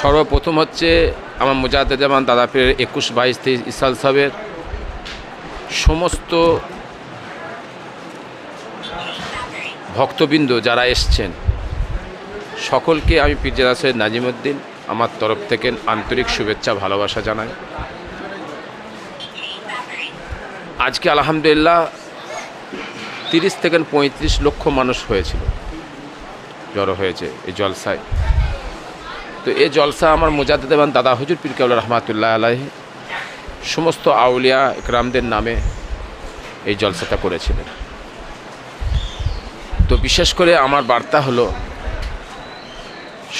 সর্বপ্রথম হচ্ছে আমার মুজাদ্দেদামান দাদাপীরের একুশ বাইশ তেইশ ইসাল সাহেবের সমস্ত ভক্তবৃন্দ যারা এসছেন, সকলকে আমি পিরজাদা সৈয়দ নাজিমুদ্দিন আমার তরফ থেকে আন্তরিক শুভেচ্ছা, ভালোবাসা জানাই। আজকে আলহামদুলিল্লাহ তিরিশ থেকে পঁয়ত্রিশ লক্ষ মানুষ হয়েছিল, জড়ো হয়েছে এই জলসায়। তো এই জলসা আমার মুজাদ্দেদ এবং দাদা হুজুর পীর রহমাতুল্লাহ আলাহি সমস্ত আউলিয়া ইকরামদের নামে এই জলসাটা করেছিলেন। তো বিশেষ করে আমার বার্তা হলো,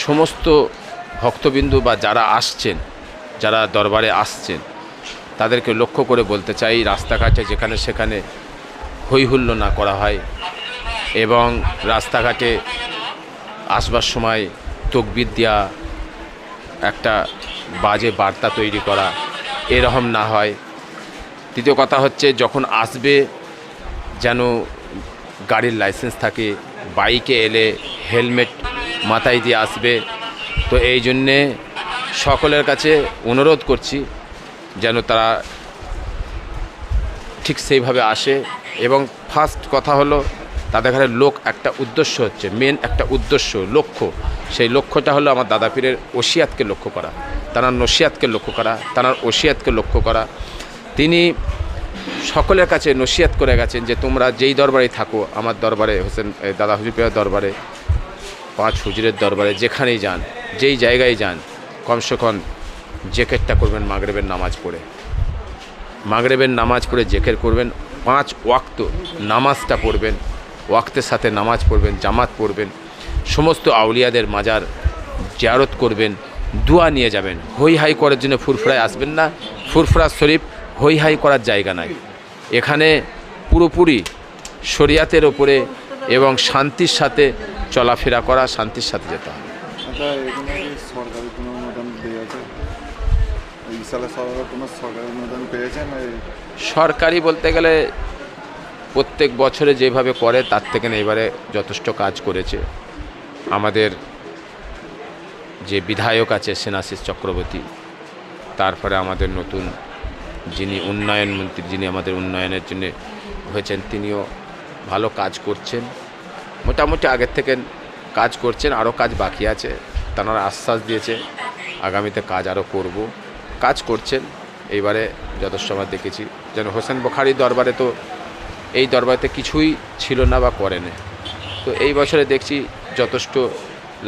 সমস্ত ভক্তবিন্দু বা যারা আসছেন, যারা দরবারে আসছেন, তাদেরকে লক্ষ্য করে বলতে চাই, রাস্তাঘাটে যেখানে সেখানে হৈহুল্য না করা হয় এবং রাস্তাঘাটে আসবার সময় তকবির দেওয়া একটা বাজে বার্তা তৈরি করা এরকম না হয়। তৃতীয় কথা হচ্ছে, যখন আসবে, যেন গাড়ির লাইসেন্স থাকে, বাইকে এলে হেলমেট মাথায় দিয়ে আসবে। তো এই জন্যে সকলের কাছে অনুরোধ করছি, যেন তারা ঠিক সেইভাবে আসে। এবং ফার্স্ট কথা হলো তাদের ঘরে লোক একটা উদ্দেশ্য হচ্ছে মেন একটা উদ্দেশ্য, লক্ষ্য। সেই লক্ষ্যটা হলো আমার দাদা পীরের ওসিয়াতকে লক্ষ্য করা তার নসিয়াতকে লক্ষ্য করা তার ওসিয়াতকে লক্ষ্য করা। তিনি সকলের কাছে নসিয়াত করে গেছেন যে তোমরা যেই দরবারে থাকো, আমার দরবারে, হোসেন দাদা হুজুর পিয়ার দরবারে, পাঁচ হুজুরের দরবারে, যেখানেই যান, যেই জায়গায় যান, কমসে কম জেকেটটা করবেন মাগরেবের নামাজ পড়ে। মাগরেবের নামাজ পড়ে জেকের করবেন, পাঁচ ওয়াক্ত নামাজটা পড়বেন ওয়াক্তের সাথে নামাজ পড়বেন জামাত পড়বেন সমস্ত আউলিয়াদের মাজার জিয়ারত করবেন দোয়া নিয়ে যাবেন। হই হাই করার জন্য ফুরফুরায় আসবেন না। ফুরফুরা শরীফ হই হাই করার জায়গা নাই। এখানে পুরোপুরি শরিয়াতের ওপরে এবং শান্তির সাথে চলাফেরা করা শান্তির সাথে যেতে হবে। আচ্ছা সরকারি বলতে গেলে প্রত্যেক বছরে যেভাবে করে, তার থেকে এবারে যথেষ্ট কাজ করেছে। আমাদের যে বিধায়ক আছে সেনাশিস চক্রবর্তী তারপরে আমাদের নতুন যিনি উন্নয়ন মন্ত্রী, যিনি আমাদের উন্নয়নের জন্য হয়েছেন, তিনিও ভালো কাজ করছেন। মোটামুটি আগের থেকে কাজ করছেন, আরও কাজ বাকি আছে। তারা আশ্বাস দিয়েছে, আগামীতে কাজ আরও করব। কাজ করছেন, এইবারে যথেষ্ট আমরা দেখেছি। যেন হোসেন বখারি দরবারে তো এই দরবারেতে কিছুই ছিল না বা করেনি। তো এই বছরে দেখছি যথেষ্ট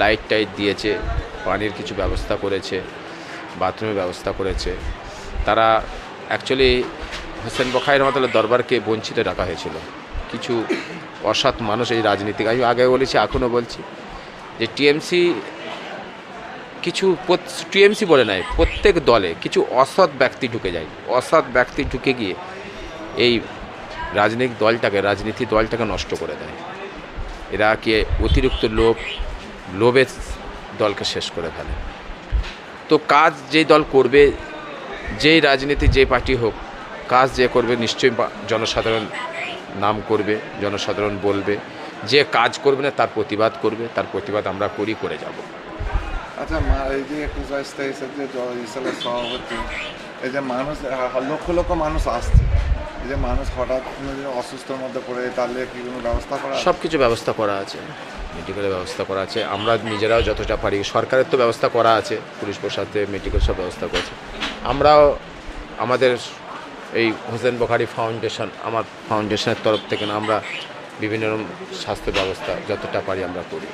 লাইট টাইট দিয়েছে, পানির কিছু ব্যবস্থা করেছে বাথরুমের ব্যবস্থা করেছে। তারা অ্যাকচুয়ালি হোসেন বখারি রহমতুল্লাহ দরবারকে বঞ্চিত রাখা হয়েছিল। কিছু অসৎ মানুষ এই রাজনীতিক, আমি আগে বলেছি, এখনও বলছি যে টিএমসি কিছু টিএমসি বলে নাই, প্রত্যেক দলে কিছু অসৎ ব্যক্তি ঢুকে যায়। অসৎ ব্যক্তি ঢুকে গিয়ে এই রাজনৈতিক দলটাকে, রাজনীতি দলটাকে নষ্ট করে দেয়। এরা কি অতিরিক্ত লোভ, লোভের দলকে শেষ করে ফেলে। তো কাজ যেই দল করবে, যেই রাজনীতি যে পার্টি হোক, কাজ যে করবে নিশ্চয়ই জনসাধারণ নাম করবে, জনসাধারণ বলবে। যে কাজ করবে না, তার প্রতিবাদ করবে, তার প্রতিবাদ আমরা করি, করে যাব। আচ্ছা এই যে সভাপতি, এই যে মানুষ লক্ষ লক্ষ মানুষ আসছে। এই যে মানুষ হঠাৎ অসুস্থর মধ্যে পড়ে তাহলে কি কোনো ব্যবস্থা করা? সব কিছু ব্যবস্থা করা আছে। মেডিকেলের ব্যবস্থা করা আছে। আমরা নিজেরাও যতটা পারি, সরকারের তো ব্যবস্থা করা আছে, পুলিশ প্রশাসনে মেডিকেল সব ব্যবস্থা করেছে। আমরাও আমাদের এই হোসেন বখারি ফাউন্ডেশন আমার ফাউন্ডেশনের তরফ থেকে আমরা বিভিন্ন রকম স্বাস্থ্য ব্যবস্থা যতটা পারি আমরা করি।